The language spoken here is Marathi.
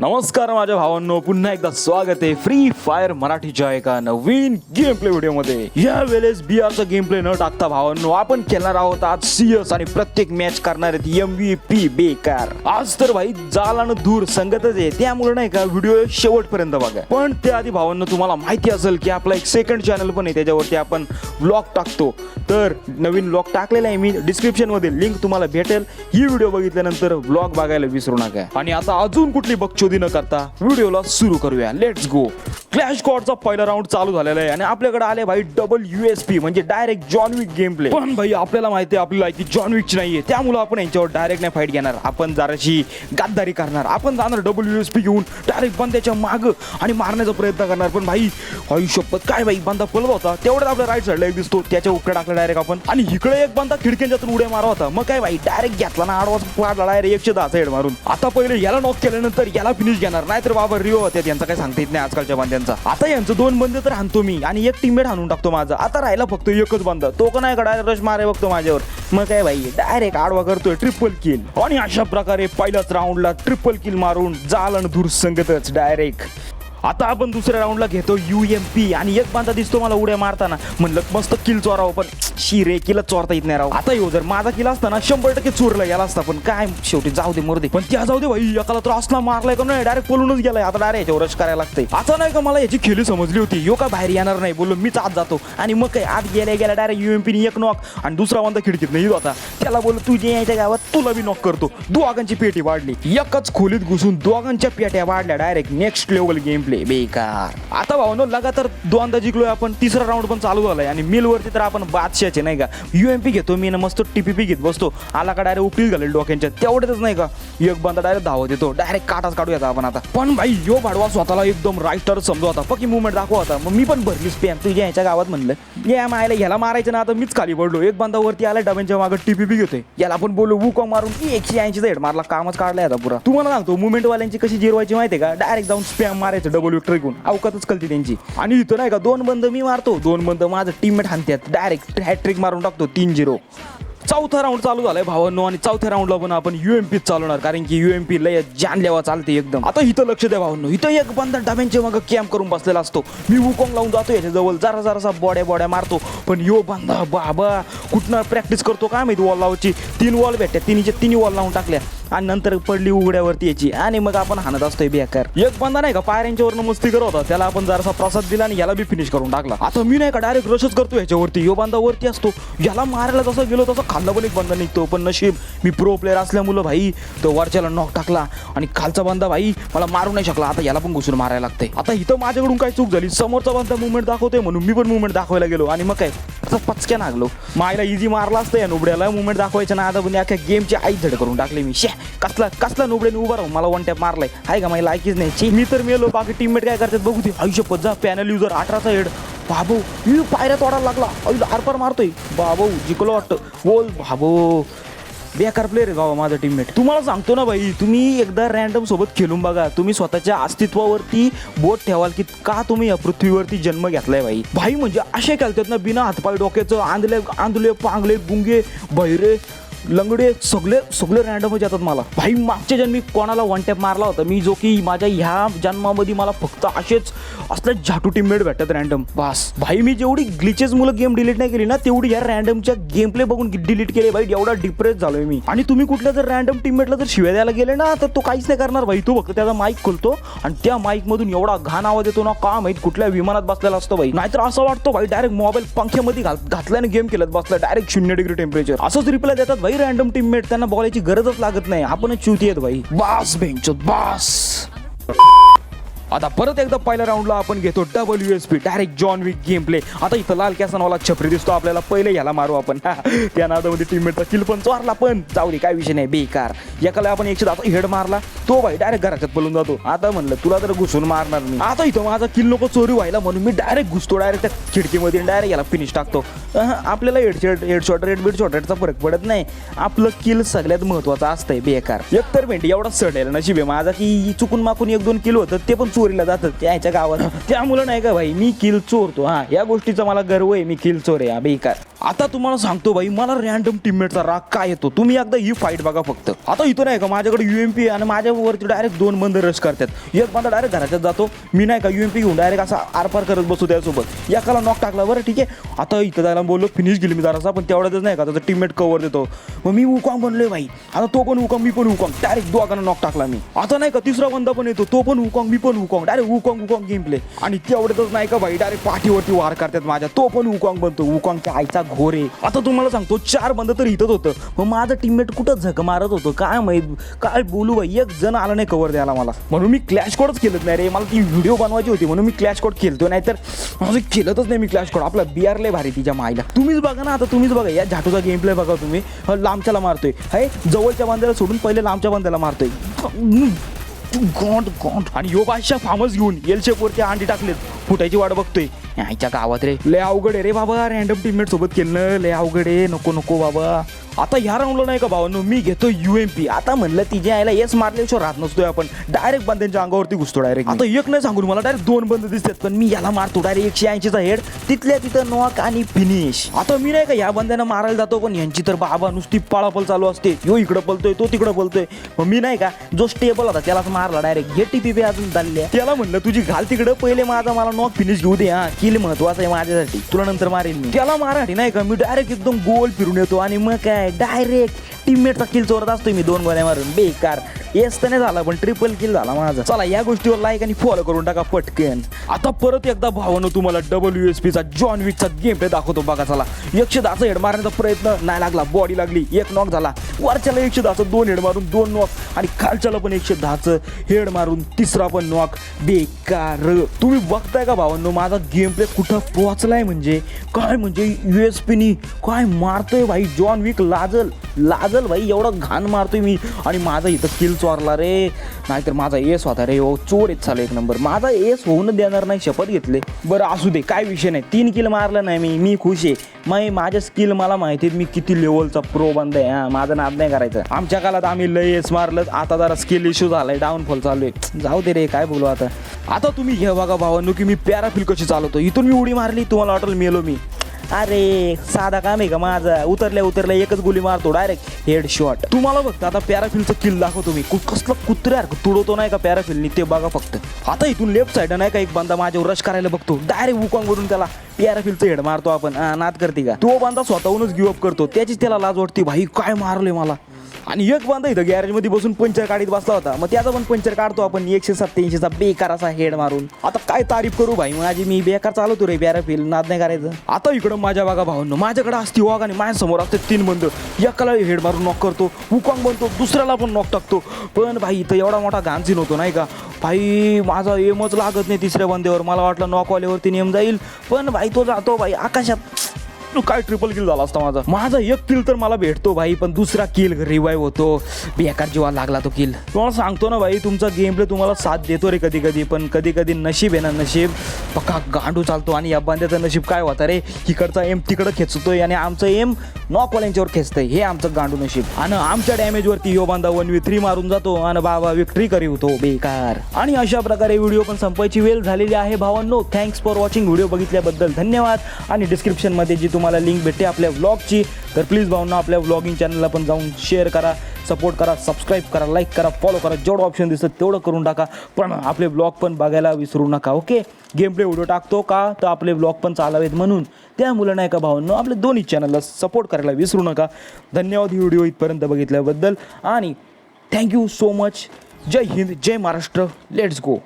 नमस्कार माझ्या भावांनो पुन्हा एकदा स्वागत आहे फ्री फायर मराठीच्या एका नवीन गेम प्ले व्हिडिओमध्ये या वेळेस बिआरचा गेम प्ले न टाकता भावांनो आपण खेळणार आहोत आज सीएस आणि प्रत्येक मॅच करणार आहेत एम व्ही पी बेकार. आज तर भाई जाल आणि दूर संगतच आहे त्यामुळे नाही का व्हिडिओ शेवटपर्यंत बघा. पण त्याआधी भावांनो तुम्हाला माहिती असेल की आपला एक सेकंड चॅनल पण आहे त्याच्यावरती आपण ब्लॉग टाकतो. तर नवीन ब्लॉग टाकलेला आहे मी डिस्क्रिप्शनमध्ये लिंक तुम्हाला भेटेल. ही व्हिडिओ बघितल्यानंतर ब्लॉग बघायला विसरू नका. आणि आता अजून कुठली बघतो बकचोदी न करता व्हिडिओला सुरू करूया. लेट्स गो क्लॅश कॉडचा पहिला राऊंड चालू झालेला आहे आणि आपल्याकडे आले भाई डबल युएसपी म्हणजे direct John Wick game play पण भाई आपल्याला माहिती आहे आपली लायकी जॉन विकची नाहीये. त्यामुळे आपण यांच्यावर डायरेक्ट नाही फाईट घेणार. आपण जराशी गद्दारी करणार. आपण जाणार डबल युएसपी घेऊन डायरेक्ट बंद्याच्या माग आणि मारण्याचा प्रयत्न करणार. पण भाई आयुष्यपत काय भाई बंदा पळत होता. तेवढ्यात आपल्या राईट साईडला एक दिसतो. त्याच्या उकडे टाकला डायरेक्ट आपण. आणि इकडे एक बंदा खिडक्यांच्यातून उड्या मारा होता. मग काय भाई डायरेक्ट घेतला ना आडवाच पाडला डायरेक्ट एकशे दहा हेड मारून. आता पहिले याला नॉक केल्यानंतर याला फिनिश घेणार. नाहीतर बाबा रिओ होते यांचा काही सांगता येत नाही आजकालच्या बांध्यांचा आता यांचं दोन बंद तर हाणतो मी. आणि एक टीममेट हाणून टाकतो माझा. आता राहिला फक्त एकच बंद. तो का नाही का रश मारे बघतो माझ्यावर. मग काय भाई? डायरेक्ट आडवा करतोय. ट्रिपल किल आणि अशा प्रकारे पहिल्याच राऊंडला ट्रिपल किल मारून जाल आणि दूर संगतच डायरेक्ट आता आपण दुसऱ्या राऊंडला घेतो यू एम पी आणि एक बांधा दिसतो मला उड्या मारताना. म्हणलं मस्त किल चोरावं पण शी रे किला चोरता येत नाही राव. आता येऊ जर माझा किला असता ना शंभर टक्के चोरला गेला असता पण काय शेवटी जाऊ दे मरू दे. पण त्या जाऊ दे भाई एकाला तर असला मारलाय का नाही डायरेक्ट बोलूनच गेलाय. आता डायरेक्ट याच्यावर रश करायला लागतंय. आता नाही का मला याची खेळी समजली होती. यो का बाहेर येणार नाही? बोललो मीच आत जातो. आणि मग काय आत गेल्या गेल्या डायरेक्ट यू एम पीने एक नॉक आणि दुसरा बांधा खिडकीत नाही होता. त्याला बोललो तू जे यायच्या गावात तुला बी नॉक करतो. दोघांची पेटी वाढली. एकच खोलीत घुसून दोघांच्या पेट्या वाढल्या. डायरेक्ट नेक्स्ट लेवल गेम जिंकले बेकार आता भाऊ लगातार दोनदा जिंकलोय आपण तिसरा राऊंड पण चालू झालाय. आणि मिलवरती तर आपण बादशाचे नाही का? युएमपी घेतो मी ना मस्त टीपीपी घेत बसतो. आला का डायरेक्ट उकळी घालेल डोक्यांच्या तेवढेच नाही का? एक बंदा डायरेक्ट धावत येतो. डायरेक्ट काटाच काढू येतो आपण आता. पण भाई यो भाडवा स्वतःला एकदम रायस्टर समजू होता पक्की मुवमेंट दाखवा होता मग मी पण भरली स्पॅम तुझ्या याच्या गावात म्हणलं. या मायला ह्याला मारायचं ना आता मीच खाली पडलो. एक बंदा वरती आला डब्यांच्या मागे टीपीपी घेतोय. याला आपण बोलो वुक मारून एकशे ऐंशी हेड मारला. कामच काढला आता पुरा. तुम्हाला सांगतो मुवमेंट वाल्यांची कशी जिरवायची माहिती का? डायरेक्ट जाऊन स्पॅम मारायचं डबल विक्टर घेऊन अवकातच कळते त्यांची आणि इथं नाही का दोन बंद मी मारतो. दोन बंद माझं टीममेट हाणतात डायरेक्ट हॅट्रिक मारून टाकतो तीन झिरो चौथा राऊंड चालू झालाय भावांनो आणि चौथ्या राऊंडला पण आपण युएमपी चालवणार. कारण की युएमपी लय जानलेवा चालते एकदम. आता इथं लक्ष द्या भावांनो. इथं एक बंदा डब्यांच्या मग कॅम्प करून बसलेला असतो. मी वुकोंग लावून जातो याच्या जवळ जरा जरासा बॉड्या बॉड्या मारतो. पण यो बंदा बाबा कुठनं प्रॅक्टिस करतो काय माहिती वॉल लावायची तीन वॉल भेटल्या तिन्हीच्या तिन्ही वॉल लावून टाकल्या. आणि नंतर पडली उघड्यावरती याची. आणि मग आपण हाणत असतोय बेकार. एक बंदा नाही का पायऱ्यांच्यावरनं मस्ती करत होता. त्याला आपण जरासा प्रसाद दिला आणि याला बी फिनिश करून टाकला. आता मी नाही का डायरेक्ट रशच करतो याच्यावरती यो बांधा वरती असतो. याला मारायला जसं गेलो तसं खाल्ला पण एक बंदा निघतो. पण नशीब मी प्रो प्लेअर असल्यामुळं भाई तो वरच्याला नॉक टाकला. आणि खालचा बंदा भाई मला मारू नाही शकला. आता याला पण घुसून मारायला लागतंय. आता इथं माझ्याकडून काय चूक झाली? समोरचा बंदा मुवमेंट दाखवतोय म्हणून मी पण मुवमेंट दाखवायला गेलो. आणि मग काय? असं पचक्या लागलो मायला इझी मारला असतं या नुबड्याला. मुवमेंट दाखवायच्या ना आता पण अख्ख्या गेमची आई झड करून टाकली मी. शे कसला कसला नुबड्याने उभा राहून मला वन टॅप मारलाय. आहे का मला लायकीच नाही. छी, मी तर मेलो. बाकी टीममेट काय करतात बघू दे आयुष्य जा पॅनल युजर अठराचा हेड बाबू मी पायऱ्या तोडायला लागला. आयुष आरपार मारतोय. बाबू जिंकलो वाटतं. बोल बाबू. बेकार प्लेअर आहे गावा माझा टीममेट तुम्हाला सांगतो ना भाई तुम्ही एकदा रॅन्डम सोबत खेळून बघा तुम्ही स्वतःच्या अस्तित्वावरती बोट ठेवाल की का तुम्ही या पृथ्वीवरती जन्म घेतलाय भाई भाई म्हणजे असे खेळतात ना बिना हातपाय डोक्याचं आंधले आंधले पांगले गुंगे भैरे लंगडे सगळे सगळे रॅन्डमच येतात मला. भाई मागच्या जन्मी कोणाला वन टॅप मारला होता? मी जो की माझ्या ह्या जन्मामध्ये मला फक्त असेच असले झाटू टीममेट भेटतात रॅन्डम बास. भाई मी जेवढी ग्लिचेस मुलं गेम डिलीट नाही केली ना तेवढी या रॅन्डमच्या गेम प्ले बघून डिलीट केले भाई. एवढा डिप्रेस झालोय मी. आणि तुम्ही कुठल्या जर रॅन्डम टीममेटला जर शिव्या द्यायला गेले ना तर तो काहीच नाही करणार भाई. तो फक्त त्याचा माईक खोलतो आणि त्या माईक मधून एवढा घाण आवाज येतो ना का माहीत कुठल्या विमानात बसलेला असतो भाई. नाहीतर असं वाटतो भाई डायरेक्ट मोबाईल पंख्यामध्ये घाल घातल्याने गेम केलं बसला डायरेक्ट शून्य डिग्री टेम्परेचर असंच रिप्लाय देतात भाई. रॅन्डम टीममेट त्यांना बोलायची गरजच लागत नाही. आपणच चुती आहेत भाई. बास बेंच बास. आता परत एकदा पहिल्या राऊंडला आपण घेतो double U S P direct John Wick game play आता इथं लाल कॅसनवाला छपरी दिसतो आपल्याला. पहिले याला मारू आपण. त्या नादामध्ये टीममेटचा किल पण चोरला पण. जाऊ दे काय विषय नाही. बेकार. एकाला आपण एकशे दहा हेड मारला. तो भाई डायरेक्ट घराच्यात पळून जातो. आता म्हणलं तुला तर घुसून मारणार मी. आता इथं माझा किल नको चोरी व्हायला म्हणून मी डायरेक्ट घुसतो. डायरेक्ट त्या खिडकीमध्ये डायरेक्ट याला फिनिश टाकतो. आपल्याला हेडशॉट हेडशॉट रेड बीड शॉटेटचा फरक पडत नाही. आपलं किल सगळ्यात महत्वाचं असतंय. बेकार. एकतर भेंडी एवढा सडेल नशीब आहे. माझा की चुकून माकून एक दोन किलो होतं ते पण चोरीला जातात त्याच्या गावात. त्यामुळं नाही का भाई मी किल चोरतो हा. या गोष्टीचा मला गर्व आहे मी किल चोर आहे हा बेकार. आता तुम्हाला सांगतो भाई मला रॅन्डम टीममेटचा राग काय येतो? तुम्ही एकदा ही फाईट बघा फक्त. आता इथं नाही का माझ्याकडे युएमपी आणि माझ्यावरती डायरेक्ट दोन बंद रश करतात. एक बंदा डायरेक्ट घराच्यात जातो मी नाही का युएमपी घेऊन डायरेक्ट असा आरपार करत बसतो त्यासोबत. एकाला नॉक टाकला बरं ठीक आहे. आता इथं जायला बोललो फिनिश गेली मी जरासा पण तेवढ्यातच नाही का त्याचा टीममेट कवर देतो. मग मी उकांग बनलोय भाई. आता तो पण उकांग मी पण उकांग डायरेक्ट दोघांना नॉक टाकला मी. आता नाही का तिसरा बंदा पण येतो तो पण उकांग मी पण Wukong direct Wukong Wukong game play आणि तेवढ्यातच नाही का भाई डायरेक्ट पाठीवरती वार करतात माझ्या. तो पण हुकॉंग बनतो. हुकॉंगच्या आईचा घोर आहे. आता तुम्हाला सांगतो चार बंद तर इथंच होतं. मग माझं टीममेट कुठं झक मारत होतं? काय माहीत? काय बोलू भाई एक जण आला नाही कवर द्यायला मला. म्हणून मी क्लॅश कोडच केलं नाही रे. मला ती व्हिडिओ बनवायची होती. म्हणून मी क्लॅश कोड खेळतो नाहीतर माझं केलंच नाही मी क्लॅश कोड आपला बिआर लय भारी तिच्या माईला तुम्हीच बघा ना आता तुम्हीच बघा. या झाटूचा गेम प्ले बघा तुम्ही. लांबच्याला मारतोय. हे जवळच्या बांध्याला सोडून पहिले लांबच्या बांधायला मारतोय. गोंड गोंड आणि यो बादशाह फार्मच घेऊन एल शेपवरती अंडी टाकलेत. फुटायची वाट बघतोय. आईच्या गावात रे. लय अवघड आहे रे बाबा रॅन्डम टीममेट सोबत केलं लय अवघड आहे. नको नको बाबा. आता ह्या राऊंडला नाही का भावांनो मी घेतो युएमपी आता म्हणलं तिच्या आईला येस मारल्याशिवाय राहत नसतोय आपण. डायरेक्ट बंद्यांच्या अंगावरती घुसतो डायरेक्ट आता एक नाही सांगून मला डायरेक्ट दोन बंद दिसतात. पण मी याला मारतो डायरेक्ट एकशे ऐंशीचा हेड तिथल्या तिथं नॉक आणि फिनिश आता मी नाही का या बंद्यांना मारायला जातो पण यांची तर बाबा नुसती पळापळ चालू असते. यो इकडं पलतोय तो तिकडं पलतोय मग मी नाही का जो स्टेबल होता त्यालाच मारला डायरेक्ट हे टीपी बी अजून चालले त्याला म्हणलं तुझी घाल तिकडं पहिले माझा मला नॉक फिनिश घेऊ दे हा. किल महत्वाचं आहे माझ्यासाठी. तुला नंतर मारेल मी. त्याला माराठी नाही का मी डायरेक्ट एकदम गोल फिरून येतो आणि मग काय? डायरेक्ट टीममेटचा किल चोरत असतो मी दोन गोळ्या मारून. बेकार. येस तर नाही झाला पण ट्रिपल किल झाला माझा. चला या गोष्टीवर लाईक आणि फॉलो करून टाका पटकन. आता परत एकदा भावानं तुम्हाला डबल एस पीचा जॉन विकचा गेम प्ले दाखवतो बघा चला. एकशे दहाचा हेड मारण्याचा प्रयत्न नाही लागला बॉडी लागली एक नॉक झाला. वरच्याला एकशे दहाचं दोन हेड मारून दोन नॉक आणि खालच्याला पण एकशे दहाचं हेड मारून तिसरा पण नॉक बेकार. तुम्ही बघताय का भावांनो माझा गेम प्ले कुठं पोहोचलाय म्हणजे? काय म्हणजे यू एस पीनी काय मारतोय भाई? जॉन विक लाजल लाजल भाई एवढं घाण मारतोय मी. आणि माझा इथं किल चोरला रे. नाहीतर माझा एस होता रे. हो चोर येत चालू एक नंबर. माझा एस होऊन देणार नाही शपथ घेतले. बरं असू दे काय विषय नाही. तीन किल मारलं नाही मी. मी खुश आहे. मग माझ्या स्किल मला माहिती आहेत मी किती लेवलचा प्रो बंद आहे हा. माझं नाद नाही करायचं. आमच्या काळात आम्ही लय एस मारलं आता जरा स्किल इश्यू झालाय डाऊनफॉल चालू आहे. जाऊ दे रे काय बोलू आता. आता तुम्ही घ्या बघा भावांनो की मी पॅराफिल कशी चालवतो. इथून मी उडी मारली तुम्हाला वाटेल मेलो मी. अरे साधा काम आहे का माझा? उतरल्या उतरल्या एकच गोली मारतो डायरेक्ट हेड शॉट तुम्हाला बघता आता पॅराफिलचं किल दाखवतो मी. कु- कसलं कुत्र्या तुडवतो नाही का पॅराफिलनी ते बघा फक्त. आता इथून लेफ्ट साईड नाही का एक बंदा माझ्यावर रश करायला बघतो? डायरेक्ट उकांग वरून त्याला पॅराफिलचं हेड मारतो आपण. नाद करते का? तो बंदा स्वतःहूनच गिव अप करतो. त्याचीच त्याला लाज वाटते भाई काय मारले मला? आणि एक बांधा इथं गॅरेजमध्ये बसून पंचर काढीत बसला होता. मग त्याचा पण पंचर काढतो आपण एकशे सत्याऐंशीचा बेकार असा हेड मारून. आता काय तारीफ करू भाई? माझी मी बेकार चालवतो रे बॅराफिल नाद नाही करायचं. आता इकडं माझ्या बागा भाऊन माझ्याकडे असती वाघ आणि माझ्यासमोर असते तीन बंद. एकाला हेड मारून नॉक करतो उकांग बनतो दुसऱ्याला पण नॉक टाकतो. पण भाई इथं एवढा मोठा घाणसीन होतो नाही का? भाई माझा एमच लागत नाही तिसऱ्या बंदेवर मला वाटलं नॉकवाल्यावरती नेम जाईल. पण भाई तो जातो भाई आकाशात. काय ट्रिपल किल झाला असता माझा. माझा एक किल तर मला भेटतो भाई पण दुसरा किल रिवाईव्ह होतो. बेकार जीवा लागला तो किल तुम्हाला सांगतो ना भाई तुमचा गेम प्ले तुम्हाला साथ देतो रे कधी कधी पण कधी कधी नशीब आहे ना नशीब. पक्का गांडू चालतो आणि या बांध्याचं नशीब काय होता रे? इकडचा एम तिकडं खेचतोय आणि आमचं एम नॉकवाल्यांच्यावर खेचतंय. हे आमचं गांडू नशीब. आणि आमच्या डॅमेजवरती यो बांधा वन वी थ्री मारून जातो आणि बाबा विक्ट्री करी होतो. बेकार. आणि अशा प्रकारे व्हिडिओ पण संपायची वेळ झालेली आहे. भावांनो थँक्स फॉर वॉचिंग व्हिडिओ बघितल्याबद्दल धन्यवाद. आणि डिस्क्रिप्शनमध्ये जी तुम्हाला लिंक भेटते आपल्या व्लॉगची तर प्लीज भाऊंना आपल्या व्लॉगिंग चॅनलला पण जाऊन शेअर करा सपोर्ट करा सबस्क्राईब करा लाईक करा फॉलो करा. जेवढं ऑप्शन दिसतं तेवढं करून टाका. पण आपले व्लॉग पण बघायला विसरू नका ओके गेम प्ले व्हिडिओ टाकतो का? तर आपले व्लॉग पण चालावेत म्हणून. त्या मुलं नाही का भावांनो आपले दोन्ही चॅनलला सपोर्ट करायला विसरू नका. धन्यवाद ही व्हिडिओ इथपर्यंत बघितल्याबद्दल. आणि थँक्यू सो मच जय हिंद जय महाराष्ट्र. Let's go